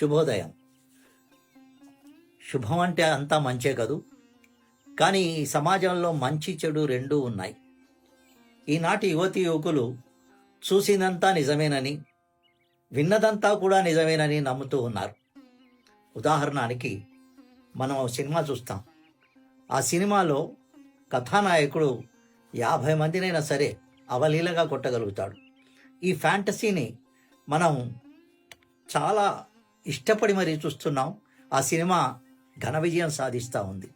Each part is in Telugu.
శుభోదయం. శుభం అంటే అంతా మంచే కదూ? కానీ ఈ సమాజంలో మంచి చెడు రెండూ ఉన్నాయి. ఈనాటి యువతి యువకులు చూసినంతా నిజమేనని విన్నదంతా కూడా నిజమేనని నమ్ముతూ ఉన్నారు. ఉదాహరణకి మనం ఓ సినిమా చూస్తాం. ఆ సినిమాలో కథానాయకుడు యాభై మందినైనా సరే అవలీలగా కొట్టగలుగుతాడు. ఈ ఫ్యాంటసీని మనం చాలా ఇష్టపడి మరీ చూస్తున్నాం. ఆ సినిమా ఘన విజయం సాధిస్తూ ఉంది.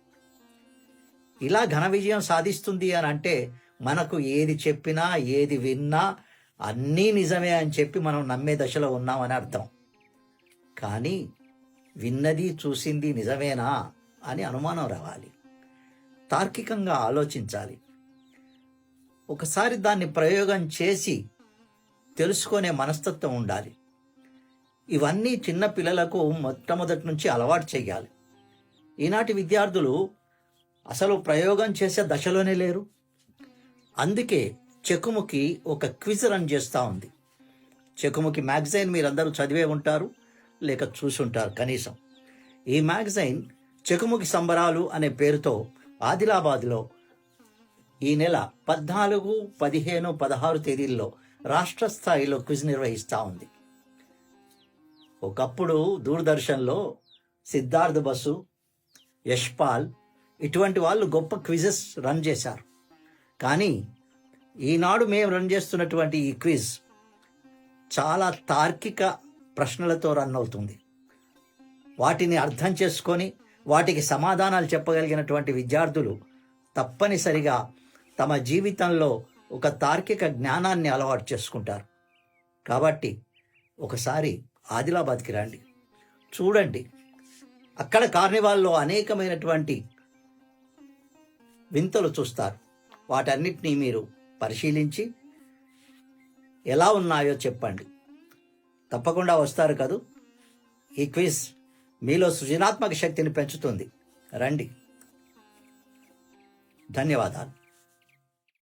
ఇలా ఘన విజయం సాధిస్తుంది అని అంటే మనకు ఏది చెప్పినా ఏది విన్నా అన్నీ నిజమే అని చెప్పి మనం నమ్మే దశలో ఉన్నామని అర్థం. కానీ విన్నది చూసింది నిజమేనా అని అనుమానం రావాలి. తార్కికంగా ఆలోచించాలి. ఒకసారి దాన్ని ప్రయోగం చేసి తెలుసుకునే మనస్తత్వం ఉండాలి. ఇవన్నీ చిన్న పిల్లలకు మొట్టమొదటి నుంచి అలవాటు చేయాలి. ఈనాటి విద్యార్థులు అసలు ప్రయోగం చేసే దశలోనే లేరు. అందుకే చెకుముకి ఒక క్విజ్ రన్ చేస్తూ ఉంది. చెకుముకి మ్యాగజైన్ మీరందరూ చదివే ఉంటారు లేక చూసి ఉంటారు కనీసం. ఈ మ్యాగజైన్ చెకుముకి సంబరాలు అనే పేరుతో ఆదిలాబాద్లో ఈ నెల పద్నాలుగు పదిహేను పదహారు తేదీల్లో రాష్ట్ర స్థాయిలో క్విజ్ నిర్వహిస్తూ ఉంది. ఒకప్పుడు దూరదర్శన్లో సిద్ధార్థ్ బసు యష్పాల్ ఇటువంటి వాళ్ళు గొప్ప క్విజెస్ రన్ చేశారు. కానీ ఈనాడు మేము రన్ చేస్తున్నటువంటి ఈ క్విజ్ చాలా తార్కిక ప్రశ్నలతో రన్ అవుతుంది. వాటిని అర్థం చేసుకొని వాటికి సమాధానాలు చెప్పగలిగినటువంటి విద్యార్థులు తప్పనిసరిగా తమ జీవితంలో ఒక తార్కిక జ్ఞానాన్ని అలవాటు చేసుకుంటారు. కాబట్టి ఒకసారి ఆదిలాబాద్కి రండి. చూడండి అక్కడ కార్నివాల్లో అనేకమైనటువంటి వింతలు చూస్తారు. వాటన్నిటినీ మీరు పరిశీలించి ఎలా ఉన్నాయో చెప్పండి. తప్పకుండా వస్తారు కదూ? ఈ క్విజ్ మీలో సృజనాత్మక శక్తిని పెంచుతుంది. రండి. ధన్యవాదాలు.